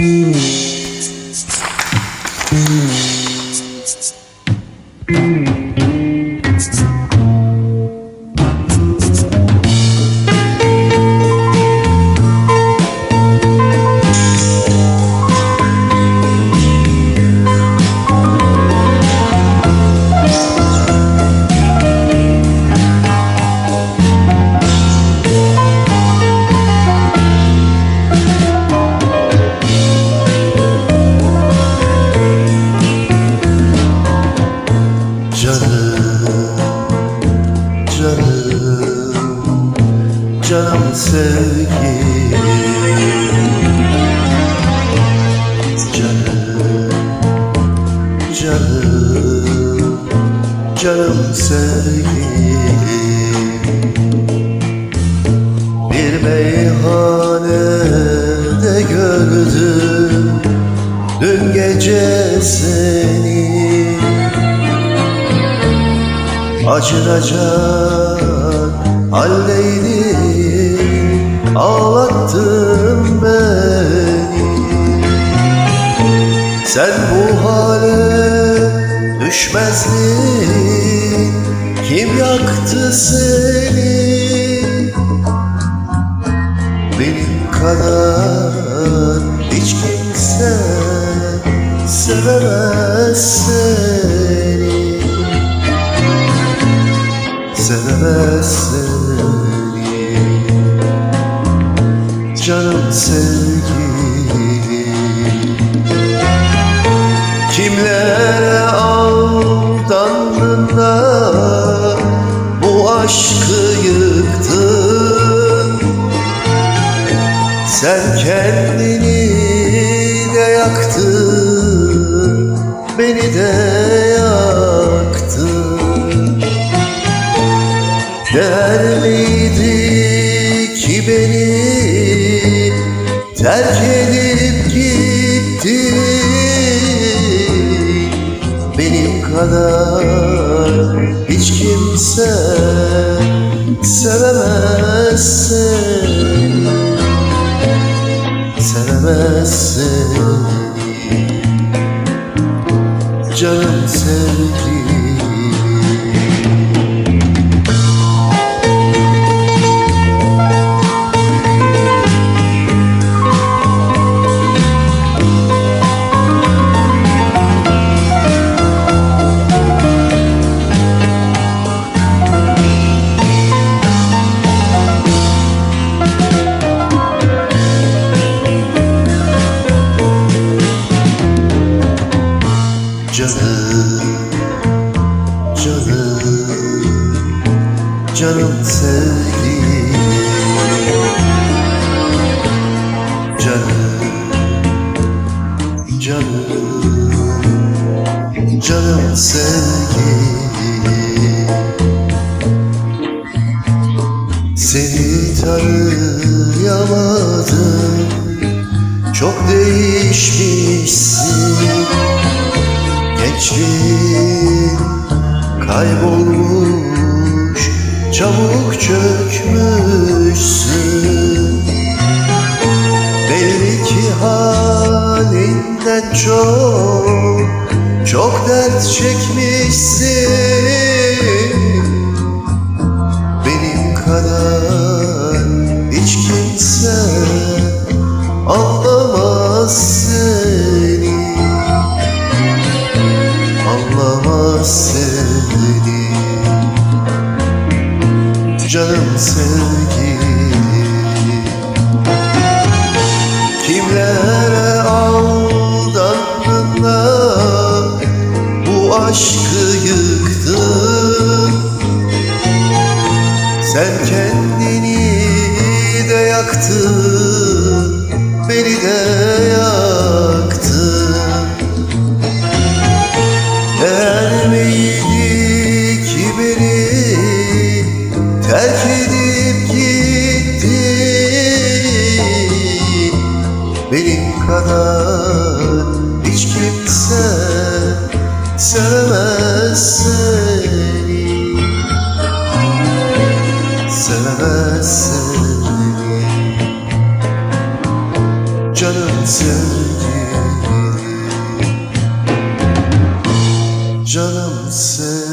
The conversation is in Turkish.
Canım, canım, canım sevgilim Canım, canım, canım sevgilim Bir meyhanede Acınacak halleydin Ağlattın beni. Sen bu hale düşmezdin. Kim yaktı seni? Benim kadar hiç kimse Sevemez seni sevemez seni Canım sevgilim Kimlere aldandın da Bu aşkı yıktın Sen kendini de yaktın Beni de Değer miydi ki beni terk edip gitti. Benim kadar hiç kimse sevemez seni Sevemez seni Canım sevgilim canım sevgilim. Canım, canım, canım sevgilim. Seni tanıyamadım. Çok değişmişsin. Gençliğin kaybolmuş Çabuk çökmüşsün. Belli ki halinden çok Çok dert çekmişsin Sen kendini de yaktın Beni de yaktın. Değer miydi ki beni terk edip gittin? Benim kadar hiç kimse sevemez Canım sevgilim